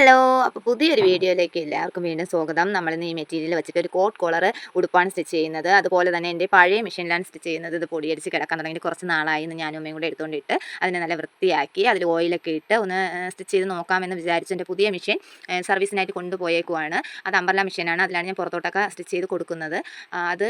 Hello. അപ്പോൾ പുതിയൊരു വീഡിയോയിലേക്ക് എല്ലാവർക്കും വീണ്ടും സ്വാഗതം. നമ്മൾ ഇന്ന് ഈ മെറ്റീരിയൽ വെച്ചിട്ട് ഒരു കോട്ട് കോളർ ഉടുപ്പാണ് സ്റ്റിച്ച് ചെയ്യുന്നത്. അതുപോലെ തന്നെ എന്റെ പഴയ മെഷീനിലാണ് സ്റ്റിച്ച് ചെയ്യുന്നത്. ഇത് പൊടിയടിച്ച് കിടക്കാൻ തുടങ്ങി കുറച്ച് നാളായി എന്ന് ഞാനും അമ്മയും കൂടെ എടുത്തുകൊണ്ടിട്ട് അതിനെ നല്ല വൃത്തിയാക്കി അതിൽ ഓയിലൊക്കെ ഇട്ട് ഒന്ന് സ്റ്റിച്ച് ചെയ്ത് നോക്കാമെന്ന് വിചാരിച്ചു എന്റെ പുതിയ മെഷീൻ സർവീസിനായിട്ട് കൊണ്ടുപോയേക്കുവാണ്. അത് അമ്പർല മെഷീനാണ് അതിലാണ് ഞാൻ പുറത്തോട്ടൊക്കെ സ്റ്റിച്ച് ചെയ്ത് കൊടുക്കുന്നത്. അത്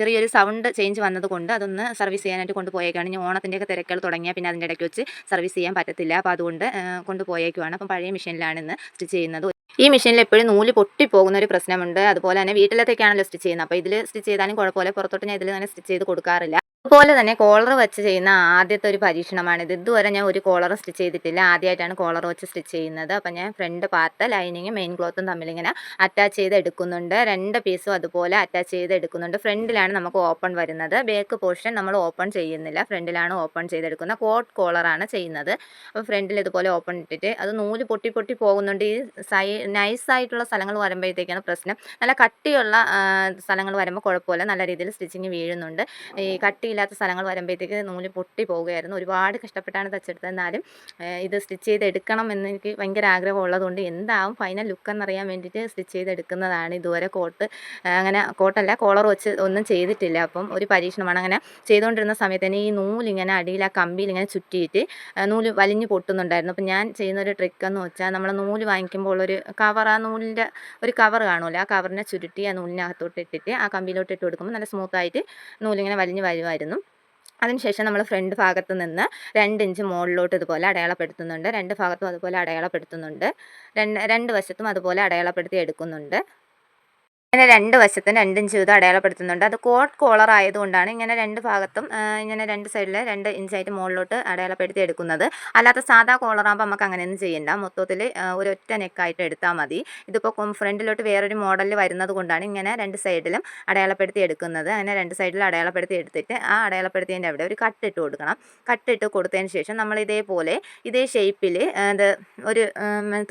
ചെറിയൊരു സൗണ്ട് ചേഞ്ച് വന്നതുകൊണ്ട് അതൊന്ന് സർവീസ് ചെയ്യാനായിട്ട് കൊണ്ടുപോയേക്കാണ്. ഞാൻ ഓണത്തിന്റെയൊക്കെ തിരക്കുകൾ തുടങ്ങിയാൽ പിന്നെ അതിന്റെ ഇടയ്ക്ക് വെച്ച് സർവീസ് ചെയ്യാൻ പറ്റത്തില്ല. അപ്പോൾ അതുകൊണ്ട് കൊണ്ടുപോയേക്കുവാണ്. അപ്പം പഴയ മെഷീനിലാണ് ഇന്ന്. സ്റ്റിച്ച് ചെയ്യുന്നത്. ഈ മെഷീനിൽ എപ്പോഴും നൂൽ പൊട്ടിപ്പോകുന്ന ഒരു പ്രശ്നമുണ്ട്. അതുപോലെ തന്നെ വീട്ടിലത്തേക്കാണല്ലോ സ്റ്റിച്ച് ചെയ്യുന്നത്. അപ്പോൾ ഇതിൽ സ്റ്റിച്ച് ചെയ്താലും കുഴപ്പമില്ല. പുറത്തോട്ട് ഞാൻ ഇതിൽ തന്നെ സ്റ്റിച്ച് ചെയ്ത് കൊടുക്കാറില്ല. അതുപോലെ തന്നെ കോളർ വെച്ച് ചെയ്യുന്ന ആദ്യത്തെ ഒരു പരീക്ഷണമാണിത്. ഇതുവരെ ഞാൻ ഒരു കോളർ സ്റ്റിച്ച് ചെയ്തിട്ടില്ല. ആദ്യമായിട്ടാണ് കോളർ വെച്ച് സ്റ്റിച്ച് ചെയ്യുന്നത്. അപ്പം ഞാൻ ഫ്രണ്ട് പാർട്ട് ലൈനിങ്ങും മെയിൻ ക്ലോത്തും തമ്മിലിങ്ങനെ അറ്റാച്ച് ചെയ്ത് എടുക്കുന്നുണ്ട്. രണ്ട് പീസും അതുപോലെ അറ്റാച്ച് ചെയ്ത് എടുക്കുന്നുണ്ട്. ഫ്രണ്ടിലാണ് നമുക്ക് ഓപ്പൺ വരുന്നത്. ബാക്ക് പോർഷൻ നമ്മൾ ഓപ്പൺ ചെയ്യുന്നില്ല. ഫ്രണ്ടിലാണ് ഓപ്പൺ ചെയ്തെടുക്കുന്നത് കോട്ട് കോളറാണ് ചെയ്യുന്നത്. അപ്പോൾ ഫ്രണ്ടിൽ ഇതുപോലെ ഓപ്പൺ ഇട്ടിട്ട് അത് നൂൽ പൊട്ടി പൊട്ടി പോകുന്നുണ്ട്. ഈ സൈ നൈസായിട്ടുള്ള സ്ഥലങ്ങൾ വരുമ്പോഴത്തേക്കാണ് പ്രശ്നം. നല്ല കട്ടിയുള്ള സ്ഥലങ്ങൾ വരുമ്പോൾ കുഴപ്പമില്ല. നല്ല രീതിയിൽ സ്റ്റിച്ചിങ് വീഴുന്നുണ്ട്. ഈ കട്ടിയില്ലാത്ത സ്ഥലങ്ങൾ വരുമ്പോഴത്തേക്ക് നൂൽ പൊട്ടി പോവുകയായിരുന്നു ഒരുപാട് കഷ്ടപ്പെട്ടാണ് തച്ചെടുത്തത് എന്നാലും ഇത് സ്റ്റിച്ച് ചെയ്തെടുക്കണം എന്ന് എനിക്ക് ഭയങ്കര ആഗ്രഹം ഉള്ളതുകൊണ്ട് എന്താവും ഫൈനൽ ലുക്ക് എന്നറിയാൻ വേണ്ടിയിട്ട് സ്റ്റിച്ച് ചെയ്തെടുക്കുന്നതാണ് ഇതുവരെ കോട്ട് അങ്ങനെ കോട്ടല്ല കോളർ വെച്ച് ഒന്നും ചെയ്തിട്ടില്ല. അപ്പം ഒരു പരീക്ഷണമാണ്. അങ്ങനെ ചെയ്തുകൊണ്ടിരുന്ന സമയത്ത് തന്നെ ഈ നൂലിങ്ങനെ അടിയിൽ ആ കമ്പിയിൽ ഇങ്ങനെ ചുറ്റിയിട്ട് നൂൽ വലിഞ്ഞു പൊട്ടുന്നുണ്ടായിരുന്നു. അപ്പം ഞാൻ ചെയ്യുന്ന ഒരു ട്രിക്ക് എന്ന് വെച്ചാൽ നമ്മൾ നൂൽ വാങ്ങിക്കുമ്പോൾ ഒരു കവർ ആ നൂലിന്റെ ഒരു കവർ കാണുമല്ലോ? ആ കവറിനെ ചുരുട്ടി ആ നൂലിനകത്തോട്ട് ഇട്ടിട്ട് ആ കമ്പിയിലോട്ട് ഇട്ട് കൊടുക്കുമ്പോൾ നല്ല സ്മൂത്തായിട്ട് നൂലിങ്ങനെ വലിഞ്ഞ് വരുമായിരുന്നു. അതിനുശേഷം നമ്മൾ ഫ്രണ്ട് ഭാഗത്ത് നിന്ന് രണ്ട് ഇഞ്ച് മുകളിലോട്ട് ഇതുപോലെ അടയാളപ്പെടുത്തുന്നുണ്ട്. രണ്ട് ഭാഗത്തും അതുപോലെ അടയാളപ്പെടുത്തുന്നുണ്ട്. രണ്ട് രണ്ട് വശത്തും അതുപോലെ അടയാളപ്പെടുത്തി എടുക്കുന്നുണ്ട്. ഇങ്ങനെ രണ്ട് വശത്തും രണ്ടും വീതം അടയാളപ്പെടുത്തുന്നുണ്ട്. അത് കോട്ട് കോളർ ആയതുകൊണ്ടാണ് ഇങ്ങനെ രണ്ട് ഭാഗത്തും ഇങ്ങനെ രണ്ട് സൈഡിൽ രണ്ട് ഇഞ്ചായിട്ട് മുകളിലോട്ട് അടയാളപ്പെടുത്തി എടുക്കുന്നത്. അല്ലാത്ത സാധാ കോളറാകുമ്പോൾ നമുക്ക് അങ്ങനെയൊന്നും ചെയ്യണ്ട. മൊത്തത്തിൽ ഒരൊറ്റ നെക്കായിട്ട് എടുത്താൽ മതി. ഇതിപ്പോൾ ഫ്രണ്ടിലോട്ട് വേറൊരു മോഡലിൽ വരുന്നത് കൊണ്ടാണ് ഇങ്ങനെ രണ്ട് സൈഡിലും അടയാളപ്പെടുത്തി എടുക്കുന്നത്. അങ്ങനെ രണ്ട് സൈഡിൽ അടയാളപ്പെടുത്തി എടുത്തിട്ട് ആ അടയാളപ്പെടുത്തിയതിന്റെ അവിടെ ഒരു കട്ടിട്ട് കൊടുക്കണം. കട്ടിട്ട് കൊടുത്തതിന് ശേഷം നമ്മൾ ഇതേപോലെ ഇതേ ഷേപ്പിൽ ഇത് ഒരു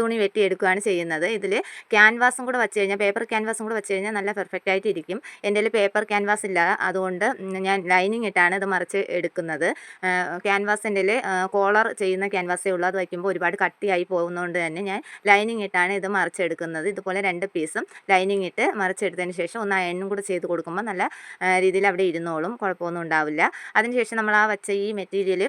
തുണി വെട്ടി എടുക്കുകയാണ് ചെയ്യുന്നത്. ഇതിൽ ക്യാൻവാസും കൂടെ വെച്ച് കഴിഞ്ഞാൽ പേപ്പർ ക്യാൻവാസും കൂടെ വെച്ച് കഴിഞ്ഞാൽ നല്ല പെർഫെക്റ്റ് ആയിട്ട് ഇരിക്കും എന്റെ പേപ്പർ ക്യാൻവാസ് ഇല്ല. അതുകൊണ്ട് ഞാൻ ലൈനിങ് ഇട്ടാണ് ഇത് മറിച്ച് എടുക്കുന്നത്. ക്യാൻവാസിന്റെ കോളർ ചെയ്യുന്ന ക്യാൻവാസേ ഉള്ളൂ. അത് വയ്ക്കുമ്പോൾ ഒരുപാട് കട്ടിയായി പോകുന്നതുകൊണ്ട് തന്നെ ഞാൻ ലൈനിങ് ഇട്ടാണ് ഇത് മറിച്ചെടുക്കുന്നത് ഇതുപോലെ രണ്ട് പീസും ലൈനിങ് ഇട്ട് മറിച്ചെടുത്തതിന് ശേഷം ഒന്ന് അയണും കൂടെ ചെയ്ത് കൊടുക്കുമ്പോൾ നല്ല രീതിയിൽ അവിടെ ഇരുന്നോളും. കുഴപ്പമൊന്നും ഉണ്ടാവില്ല. അതിനുശേഷം നമ്മൾ ആ വച്ച ഈ മെറ്റീരിയൽ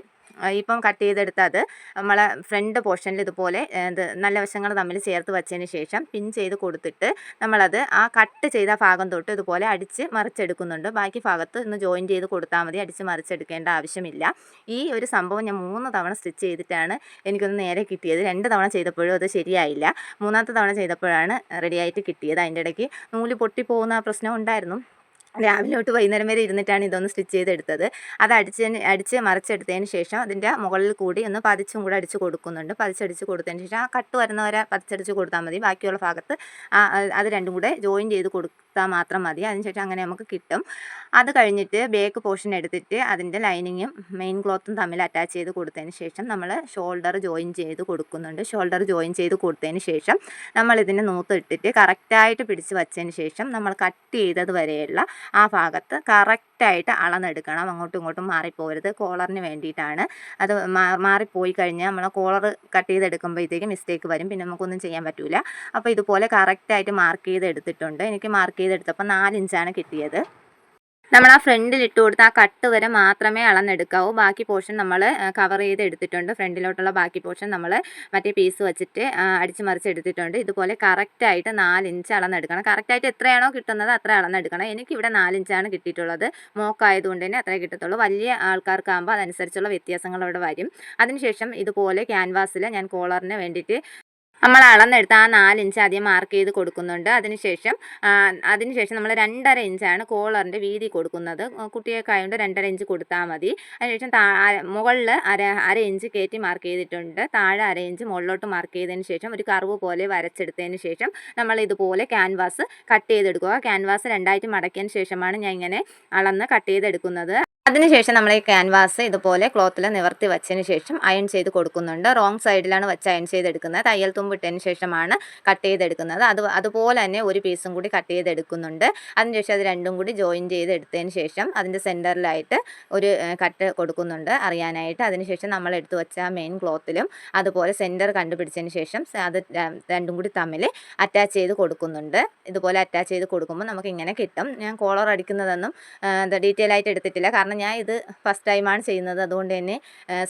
ഇപ്പം കട്ട് ചെയ്തെടുത്ത് അത് നമ്മളെ ഫ്രണ്ട് പോർഷനിൽ ഇതുപോലെ ഇത് നല്ല വശങ്ങൾ തമ്മിൽ ചേർത്ത് വെച്ചതിന് ശേഷം പിൻ ചെയ്ത് കൊടുത്തിട്ട് നമ്മളത് ആ കട്ട് ചെയ്ത ഭാഗം തൊട്ട് ഇതുപോലെ അടിച്ച് മറിച്ചെടുക്കുന്നുണ്ട്. ബാക്കി ഭാഗത്ത് ഒന്ന് ജോയിൻ ചെയ്ത് കൊടുത്താൽ മതി. അടിച്ച് മറിച്ചെടുക്കേണ്ട ആവശ്യമില്ല. ഈ ഒരു സംഭവം ഞാൻ മൂന്ന് തവണ സ്റ്റിച്ച് ചെയ്തിട്ടാണ് എനിക്കൊന്ന് നേരെ കിട്ടിയത്. രണ്ട് തവണ ചെയ്തപ്പോഴും അത് ശരിയായില്ല. മൂന്നാമത്തെ തവണ ചെയ്തപ്പോഴാണ് റെഡിയായിട്ട് കിട്ടിയത്. അതിന്റെ ഇടയ്ക്ക് നൂൽ പൊട്ടിപ്പോകുന്ന പ്രശ്നം ഉണ്ടായിരുന്നു. രാവിലെ തൊട്ട് വൈകുന്നേരം വരെ ഇരുന്നിട്ടാണ് ഇതൊന്ന് സ്റ്റിച്ച് ചെയ്തെടുത്തത്. അത് അടിച്ചതിന് അടിച്ച് മറിച്ചെടുത്തതിന് ശേഷം അതിന്റെ മുകളിൽ കൂടി ഒന്ന് പതിച്ചും കൂടെ അടിച്ച് കൊടുക്കുന്നുണ്ട്. പതിച്ചടിച്ച് കൊടുത്തതിന് ശേഷം ആ കട്ട് വരുന്ന വരെ പതിച്ചടിച്ച് കൊടുത്താൽ മതി. ബാക്കിയുള്ള ഭാഗത്ത് അത് രണ്ടും കൂടെ ജോയിൻ ചെയ്ത് കൊടുത്താൽ മാത്രം മതി. അതിനുശേഷം അങ്ങനെ നമുക്ക് കിട്ടും. അത് കഴിഞ്ഞിട്ട് ബേക്ക് പോർഷൻ എടുത്തിട്ട് അതിന്റെ ലൈനിങ്ങും മെയിൻ ക്ലോത്തും തമ്മിൽ അറ്റാച്ച് ചെയ്ത് കൊടുത്തതിന് ശേഷം നമ്മൾ ഷോൾഡർ ജോയിൻ ചെയ്ത് കൊടുക്കുന്നുണ്ട്. ഷോൾഡർ ജോയിൻ ചെയ്ത് കൊടുത്തതിന് ശേഷം നമ്മൾ ഇതിനെ നൂത്തിട്ടിട്ട് കറക്റ്റായിട്ട് പിടിച്ച് വച്ചതിന് ശേഷം നമ്മൾ കട്ട് ചെയ്തത് വരെയുള്ള ആ ഭാഗത്ത് കറക്റ്റായിട്ട് അളന്നെടുക്കണം. അങ്ങോട്ടും ഇങ്ങോട്ടും മാറിപ്പോകരുത് കോളറിന് വേണ്ടിയിട്ടാണ്. അത് മാറിപ്പോയി കഴിഞ്ഞാൽ നമ്മൾ കോളർ കട്ട് ചെയ്തെടുക്കുമ്പോഴത്തേക്ക് മിസ്റ്റേക്ക് വരും. പിന്നെ നമുക്കൊന്നും ചെയ്യാൻ പറ്റില്ല അപ്പോൾ ഇതുപോലെ കറക്റ്റായിട്ട് മാർക്ക് ചെയ്തെടുത്തിട്ടുണ്ട്. എനിക്ക് മാർക്ക് ചെയ്തെടുത്തപ്പോൾ നാലിഞ്ചാണ് കിട്ടിയത്. നമ്മൾ ആ ഫ്രണ്ടിൽ ഇട്ട് കൊടുത്ത ആ കട്ട് വരെ മാത്രമേ അളന്നെടുക്കാവൂ. ബാക്കി പോർഷൻ നമ്മൾ കവർ ചെയ്ത് എടുത്തിട്ടുണ്ട്. ഫ്രണ്ടിലോട്ടുള്ള ബാക്കി പോർഷൻ നമ്മൾ മറ്റേ പീസ് വെച്ചിട്ട് അടിച്ച് മറിച്ച് എടുത്തിട്ടുണ്ട്. ഇതുപോലെ കറക്റ്റായിട്ട് നാലിഞ്ച് അളന്നെടുക്കണം. കറക്റ്റായിട്ട് എത്രയാണോ കിട്ടുന്നത് അത്ര അളന്നെടുക്കണം. എനിക്ക് എനിക്കിവിടെ നാലിഞ്ചാണ് കിട്ടിയിട്ടുള്ളത്. മോക്കായതുകൊണ്ട് തന്നെ അത്രേ കിട്ടത്തുള്ളൂ. വലിയ ആൾക്കാർക്കാകുമ്പോൾ അതനുസരിച്ചുള്ള വ്യത്യാസങ്ങൾ അവിടെ വരും. അതിനുശേഷം ഇതുപോലെ ക്യാൻവാസിൽ ഞാൻ കോളറിന് വേണ്ടിയിട്ട് നമ്മൾ അളന്നെടുത്ത് ആ നാലിഞ്ച് ആദ്യം മാർക്ക് ചെയ്ത് കൊടുക്കുന്നുണ്ട്. അതിനുശേഷം അതിനുശേഷം നമ്മൾ രണ്ടര ഇഞ്ചാണ് കോളറിന്റെ വീതി കൊടുക്കുന്നത്. കുട്ടിയൊക്കെ ആയതുകൊണ്ട് രണ്ടര ഇഞ്ച് കൊടുത്താൽ മതി. അതിനുശേഷം മുകളിൽ അര അര ഇഞ്ച് കയറ്റി മാർക്ക് ചെയ്തിട്ടുണ്ട്. താഴെ അര ഇഞ്ച് മുകളിലോട്ട് മാർക്ക് ചെയ്തതിന് ശേഷം ഒരു കർവ് പോലെ വരച്ചെടുത്തതിന് ശേഷം നമ്മൾ ഇതുപോലെ ക്യാൻവാസ് കട്ട് ചെയ്തെടുക്കുക. ക്യാൻവാസ് രണ്ടായിട്ട് മടക്കിയതിന് ശേഷമാണ് ഞാൻ ഇങ്ങനെ അളന്ന് കട്ട് ചെയ്തെടുക്കുന്നത്. അതിനുശേഷം നമ്മൾ ഈ ക്യാൻവാസ് ഇതുപോലെ ക്ലോത്തിൽ നിവർത്തി വെച്ചതിന് ശേഷം അയൺ ചെയ്ത് കൊടുക്കുന്നുണ്ട്. റോങ് സൈഡിലാണ് വെച്ച് അയൺ ചെയ്തെടുക്കുന്നത്. തയ്യൽ തുമ്പ് ഇട്ടതിന് ശേഷമാണ് കട്ട് ചെയ്തെടുക്കുന്നത്. അത് അതുപോലെ തന്നെ ഒരു പീസും കൂടി കട്ട് ചെയ്തെടുക്കുന്നുണ്ട്. അതിനുശേഷം അത് രണ്ടും കൂടി ജോയിൻ ചെയ്ത് എടുത്തതിന് ശേഷം അതിന്റെ സെന്ററിലായിട്ട് ഒരു കട്ട് കൊടുക്കുന്നുണ്ട് അറിയാനായിട്ട്. അതിനുശേഷം നമ്മൾ എടുത്തു വെച്ച മെയിൻ ക്ലോത്തിലും അതുപോലെ സെന്റർ കണ്ടുപിടിച്ചതിന് ശേഷം അത് രണ്ടും കൂടി തമ്മിൽ അറ്റാച്ച് ചെയ്ത് കൊടുക്കുന്നുണ്ട്. ഇതുപോലെ അറ്റാച്ച് ചെയ്ത് കൊടുക്കുമ്പോൾ നമുക്ക് ഇങ്ങനെ കിട്ടും. ഞാൻ കോളർ അടിക്കുന്നതൊന്നും ഡീറ്റെയിൽ ആയിട്ട് എടുത്തിട്ടില്ല. കാരണം ഞാൻ ഇത് ഫസ്റ്റ് ടൈമാണ് ചെയ്യുന്നത്. അതുകൊണ്ട് തന്നെ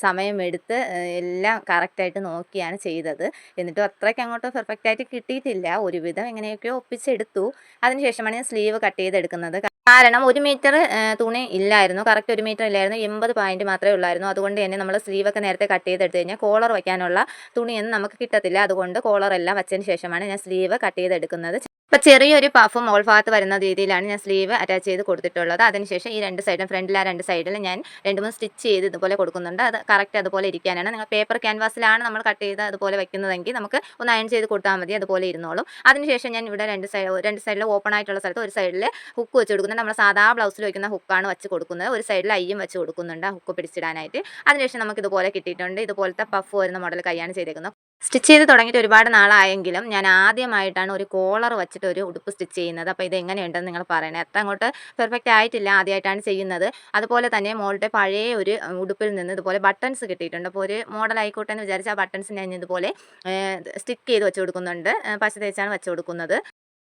സമയം സമയമെടുത്ത് എല്ലാം കറക്റ്റായിട്ട് നോക്കിയാണ് ചെയ്തത്. എന്നിട്ടും അത്രയ്ക്ക് അങ്ങോട്ട് പെർഫെക്റ്റ് ആയിട്ട് കിട്ടിയിട്ടില്ല. ഒരുവിധം എങ്ങനെയൊക്കെയോ ഒപ്പിച്ചെടുത്തു. അതിനുശേഷമാണ് ഞാൻ സ്ലീവ് കട്ട് ചെയ്തെടുക്കുന്നത്. കാരണം ഒരു മീറ്റർ തുണി ഇല്ലായിരുന്നു. കറക്റ്റ് ഒരു മീറ്റർ ഇല്ലായിരുന്നു. എൺപത് പോയിന്റ് മാത്രമേ ഉള്ളായിരുന്നു. അതുകൊണ്ട് തന്നെ നമ്മൾ സ്ലീവൊക്കെ നേരത്തെ കട്ട് ചെയ്തെടുത്ത് കഴിഞ്ഞാൽ കോളർ വയ്ക്കാനുള്ള തുണിയൊന്നും നമുക്ക് കിട്ടത്തില്ല. അതുകൊണ്ട് കോളർ എല്ലാം വെച്ചതിന് ശേഷമാണ് ഞാൻ സ്ലീവ് കട്ട് ചെയ്തെടുക്കുന്നത്. അപ്പോൾ ചെറിയൊരു പഫ് മോൾ ഭാഗത്ത് വരുന്ന രീതിയിലാണ് ഞാൻ സ്ലീവ് അറ്റാച്ച് ചെയ്ത് കൊടുത്തിട്ടുള്ളത്. അതിനുശേഷം ഈ രണ്ട് സൈഡും ഫ്രണ്ടിൽ ആ രണ്ട് സൈഡിൽ ഞാൻ രണ്ട് മൂന്ന് സ്റ്റിച്ച് ചെയ്ത് ഇതുപോലെ കൊടുക്കുന്നുണ്ട്. അത് കറക്റ്റ് അതുപോലെ ഇരിക്കാനാണ്. നിങ്ങൾ പേപ്പർ ക്യാൻവാസിലാണ് നമ്മൾ കട്ട് ചെയ്ത് അതുപോലെ വെക്കുന്നതെങ്കിൽ നമുക്ക് ഒന്ന് അയൺ ചെയ്ത് കൊടുത്താൽ മതി. അതുപോലെ ഇരുന്നോളും. അതിനുശേഷം ഞാൻ ഇവിടെ രണ്ട് സൈഡ് രണ്ട് സൈഡിൽ ഓപ്പൺ ആയിട്ടുള്ള സ്ഥലത്ത് ഒരു സൈഡിൽ ഹുക്ക് വെച്ച് കൊടുക്കുന്നത് നമ്മൾ സാധാ ബ്ലൗസിൽ വയ്ക്കുന്ന ഹുക്കാണ് വെച്ച് കൊടുക്കുന്നത്. ഒരു സൈഡിൽ അയ്യും വെച്ച് കൊടുക്കുന്നുണ്ട് ആ ഹുക്ക് പിടിച്ചിടാനായിട്ട്. അതിനുശേഷം നമുക്ക് ഇതുപോലെ കിട്ടിയിട്ടുണ്ട്. ഇതുപോലത്തെ പഫ് വരുന്ന മോഡൽ കൈയാണ് ചെയ്തേക്കുന്നത്. സ്റ്റിച്ച് ചെയ്ത് തുടങ്ങിയിട്ട് ഒരുപാട് നാളായെങ്കിലും ഞാൻ ആദ്യമായിട്ടാണ് ഒരു കോളർ വെച്ചിട്ട് ഒരു ഉടുപ്പ് സ്റ്റിച്ച് ചെയ്യുന്നത്. അപ്പോൾ ഇത് എങ്ങനെയുണ്ടെന്ന് നിങ്ങൾ പറയണേ. അത്ര അങ്ങോട്ട് പെർഫെക്റ്റ് ആയിട്ടില്ല ആദ്യമായിട്ടാണ് ചെയ്യുന്നത്. അതുപോലെ തന്നെ മോളുടെ പഴയ ഒരു ഉടുപ്പിൽ നിന്ന് ഇതുപോലെ ബട്ടൺസ് കിട്ടിയിട്ടുണ്ട്. അപ്പോൾ ഒരു മോഡൽ ആയിക്കോട്ടെ എന്ന് വിചാരിച്ച് ആ ബട്ടൺസ് ഞാൻ ഇതുപോലെ സ്റ്റിക്ക് ചെയ്ത് വെച്ച് കൊടുക്കുന്നുണ്ട്. പശ തേച്ചാണ് വെച്ച് കൊടുക്കുന്നത്.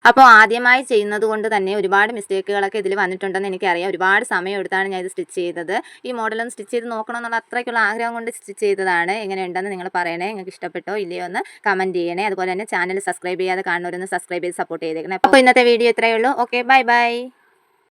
അപ്പോൾ ആദ്യമായി ചെയ്യുന്നത് കൊണ്ട് തന്നെ ഒരുപാട് മിസ്റ്റേക്കുകളൊക്കെ ഇതിൽ വന്നിട്ടുണ്ടെന്ന് എനിക്കറിയാം. ഒരുപാട് സമയം എടുത്താണ് ഞാൻ ഇത് സ്റ്റിച്ച് ചെയ്തത്. ഈ മോഡലൊന്ന് സ്റ്റിച്ച് ചെയ്ത് നോക്കണം എന്നുള്ള അത്രയ്ക്കുള്ള ആഗ്രഹം കൊണ്ട് സ്റ്റിച്ച് ചെയ്തതാണ്. എങ്ങനെ ഉണ്ടെന്ന് നിങ്ങൾ പറയണേ. നിങ്ങൾക്ക് ഇഷ്ടപ്പെട്ടോ ഇല്ലയോ എന്ന് കമന്റ് ചെയ്യണേ. അതുപോലെ തന്നെ ചാനൽ സബ്സ്ക്രൈബ് ചെയ്യാതെ കാണുന്നവരൊന്ന് സബ്സ്ക്രൈബ് ചെയ്ത് സപ്പോർട്ട് ചെയ്തേക്കണേ. അപ്പോൾ ഇന്നത്തെ വീഡിയോ ഇത്രയേ ഉള്ളൂ. Okay bye bye